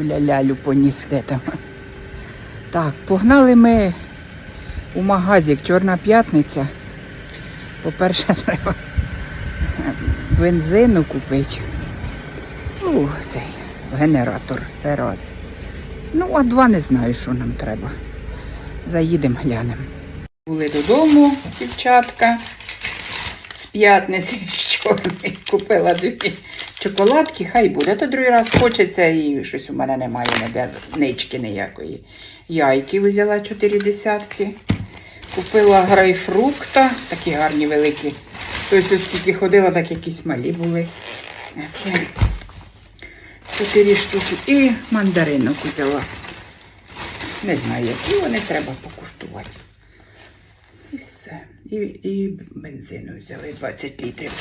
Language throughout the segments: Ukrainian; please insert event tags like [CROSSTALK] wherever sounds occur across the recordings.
Ля-лялю поніс там. Так, погнали ми у магазик Чорна п'ятниця. По-перше, [LAUGHS] треба бензину купити. Ну, цей генератор, це раз. Ну, а два не знаю, що нам треба. Заїдемо, глянемо. Були додому, дівчатка. З п'ятниці [LAUGHS] з чорний купила дві чоколадки, хай буде. То другий раз хочеться і щось у мене немає ніде нички ніякої. Яйки взяла чотири десятки. Купила грейпфрукта, такі гарні великі. Тобто, скільки ходила, так якісь малі були. Це чотири штуки. І мандаринок взяла. Не знаю, які вони треба покуштувати. І все. І, і бензину взяли 20 літрів.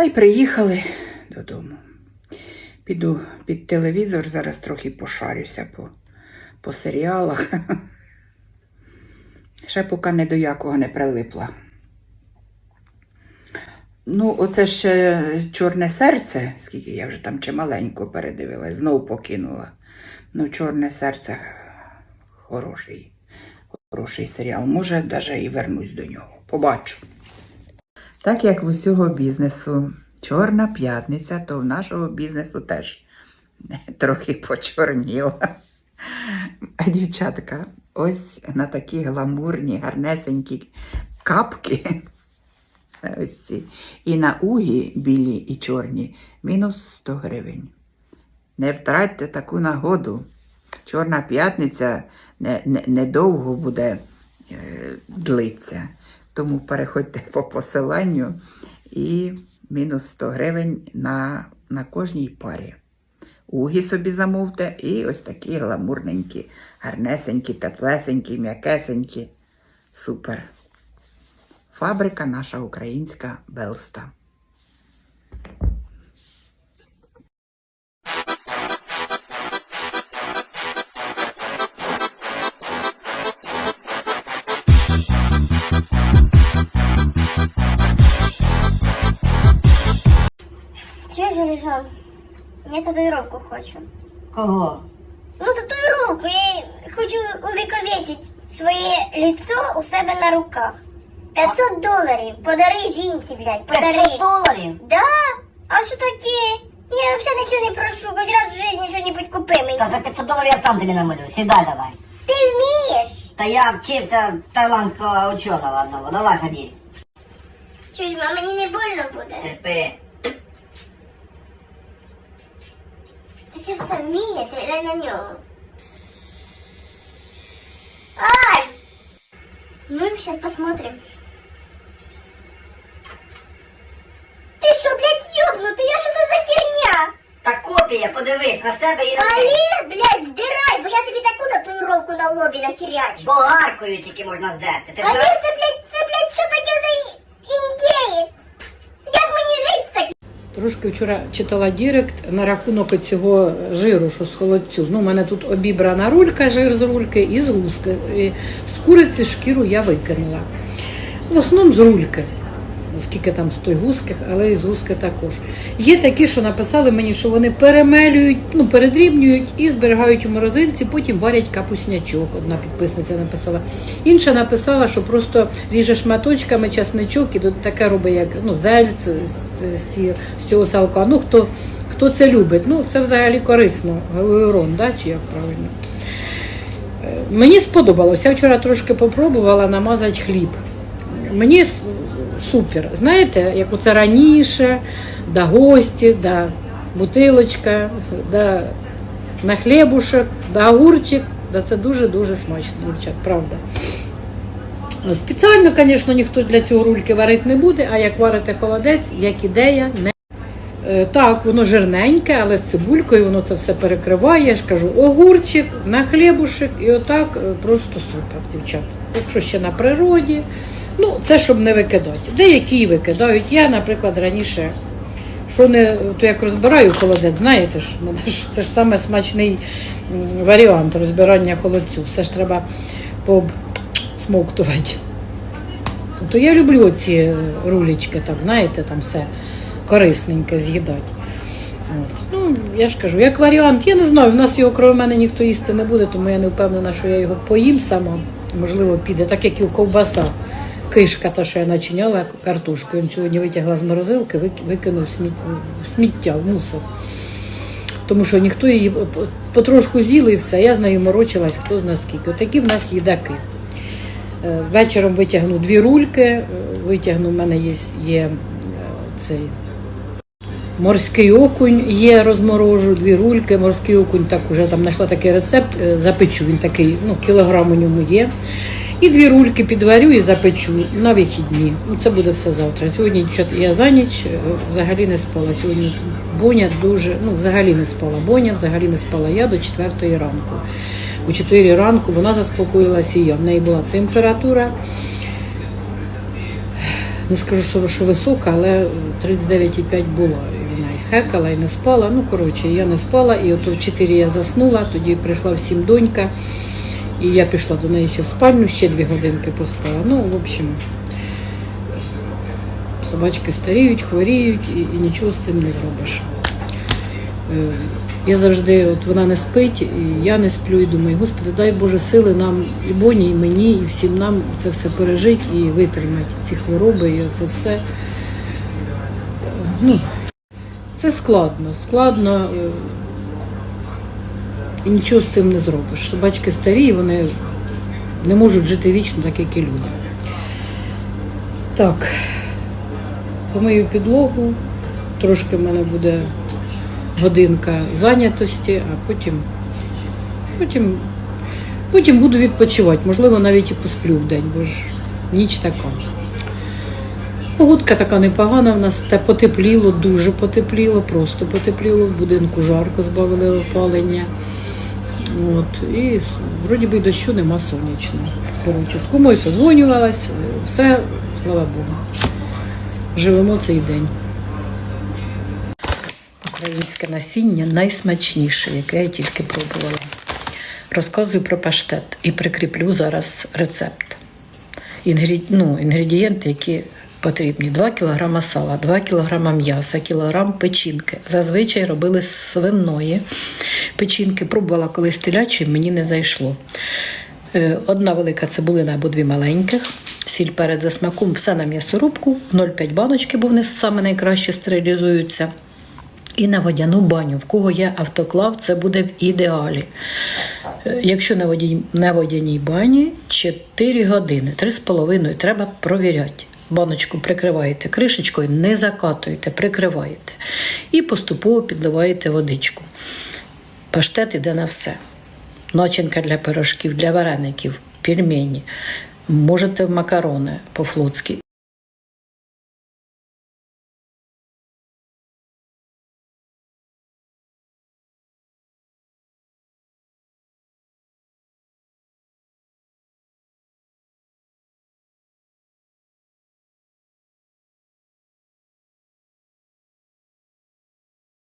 Та й приїхали додому. Піду під телевізор, зараз трохи пошарюся по, по серіалах. [LAUGHS] Ще поки не до якого не прилипла. Ну, оце ще чорне серце, скільки я вже там чималенько передивилась, знов покинула. Ну, чорне серце хороший, хороший серіал. Може, навіть і вернусь до нього. Побачу. Так як в усього бізнесу чорна п'ятниця, то в нашого бізнесу теж [LAUGHS] трохи почорніла. А дівчатка, ось на такі гламурні, гарнесенькі капки. [LAUGHS] Ось ці. І на угі білі і чорні мінус 100 гривень. Не втратьте таку нагоду. Чорна п'ятниця не, не, недовго буде е, длиться. Тому переходьте [LAUGHS] по посиланню і мінус 100 гривень на, на кожній парі. Угі собі замовте і ось такі гламурненькі, гарнесенькі, теплесенькі, м'якесенькі. Супер. Фабрика наша українська Белста. Чего? Я татуировку хочу. Кого? Ну, татуировку. Я хочу увековечить своє лицо у себе на руках. 500 доларів. Подари жінці, блядь, подари. 500 доларів? Да? А що таке? Я взагалі нічого не прошу, хоч раз в житті що-небудь купи мені. Та за 500 доларів я сам тобі намалю. Сідай давай. Ти вмієш? Та я вчився в тайландського ученого одного. Давай садись. Чуєш, ма, мені не больно буде. Терпи. Таке все вміє, ти глянь на нього. Ай! Ну, сейчас посмотрим. Ты что, блядь, ёбнутый? Я что это за херня? Та копія, подивись на себе і на мене. Але, блядь, здирай, бо я тобі таку татуїровку на лобі нахерячу. Болгаркою тільки можна здерти. Ти Але знаєш? це, блядь, це, Трошки вчора читала Дірект на рахунок цього жиру, що з холодцю. Ну, у мене тут обібрана рулька, жир з рульки і з гуски. З куриці шкіру я викинула. В основному з рульки. Скільки там з той гуски, але і з гуски також. Є такі, що написали мені, що вони перемелюють, ну, передрібнюють і зберігають у морозильці, потім варять капуснячок. Одна підписниця написала. Інша написала, що просто ріже шматочками часничок і таке робить, як ну, зельц з, цього салка. Ну, хто, хто це любить? Ну, це взагалі корисно. Гауерон, да, чи як правильно? Е, Мені сподобалося. Я вчора трошки попробувала намазати хліб. Мені супер. Знаєте, як оце раніше, да гості, да бутилочка, да на хлібушек, да огурчик. Да це дуже-дуже смачно, дівчат, правда. Спеціально, звісно, ніхто для цього рульки варити не буде, а як варите холодець, як ідея, не Е, Так, воно жирненьке, але з цибулькою воно це все перекриває. Я ж кажу, огурчик на хлібушек і отак е, просто супер, дівчата. Якщо ще на природі, ну це щоб не викидати. Деякі викидають. Я, наприклад, раніше, що не то як розбираю холодець, знаєте ж, ну, це ж- саме смачний варіант розбирання холодцю. Все ж треба посмоктувати. То я люблю ці рулечки, так, знаєте, там все корисненьке з'їдати. Ну, я ж кажу, як варіант, я не знаю, в нас його крім мене ніхто їсти не буде, тому я не впевнена, що я його поїм сама. Можливо, піде, так як і ковбаса. Кишка, та, що я начиняла картошку. Я сьогодні витягла з морозилки, викинув сміття, в мусор. Тому що ніхто її потрошку з'їли і все. Я з нею морочилась, хто зна скільки. Отакі в нас їдаки. Е, Вечором витягну дві рульки, е, витягну, в мене є, є е, цей морський окунь, є розморожу, дві рульки, морський окунь, так уже там знайшла такий рецепт, запечу, він такий, ну, кілограм у ньому є. І дві рульки підварю і запечу на вихідні. Ну, це буде все завтра. Сьогодні я за ніч е, взагалі не спала. Сьогодні Боня дуже, ну взагалі не спала. Боня взагалі не спала я до 4 ранку. У 4 ранку вона заспокоїлася і я. В неї була температура. Не скажу, що, висока, але 39,5 була. Хекала, і не спала. Ну, коротше, я не спала, і от о 4 я заснула, тоді прийшла всім донька. І я пішла до неї ще в спальню, ще дві годинки поспала. Ну, в общем, собачки старіють, хворіють і, і нічого з цим не зробиш. Е, Я завжди, от вона не спить, і я не сплю, і думаю, Господи, дай Боже сили нам і Боні, і мені, і всім нам це все пережити і витримати ці хвороби, і це все. Е, Ну, це складно, складно. І нічого з цим не зробиш. Собачки старі, вони не можуть жити вічно, так як і люди. Так, помию підлогу, трошки в мене буде годинка зайнятості, а потім, потім, потім буду відпочивати. Можливо, навіть і посплю в день, бо ж ніч така. Погодка така непогана, в нас те потепліло, дуже потепліло, просто потепліло, в будинку жарко збавили опалення. От, і вроді би дощу нема сонячного. Коротше, з комусь созвонювалась, все, слава Богу. Живемо цей день. Українське насіння найсмачніше, яке я тільки пробувала. Розказую про паштет і прикріплю зараз рецепт. Інгрі... Ну, інгредієнти, які потрібні: 2 кг сала, 2 кг м'яса, кілограм печінки. Зазвичай робили з свиної печінки. Пробувала колись телячої, мені не зайшло. Е, Одна велика цибулина або дві маленьких, сіль перед за смаком, все на м'ясорубку, 0,5 баночки, бо вони саме найкраще стерилізуються. І на водяну баню. В кого є автоклав, це буде в ідеалі. Е, Якщо на водяній бані 4 години, 3,5 треба провіряти. Баночку прикриваєте кришечкою, не закатуєте, прикриваєте. І поступово підливаєте водичку. Паштет іде на все. Начинка для пирожків, для вареників, пельмені. Можете в макарони по-флотськи.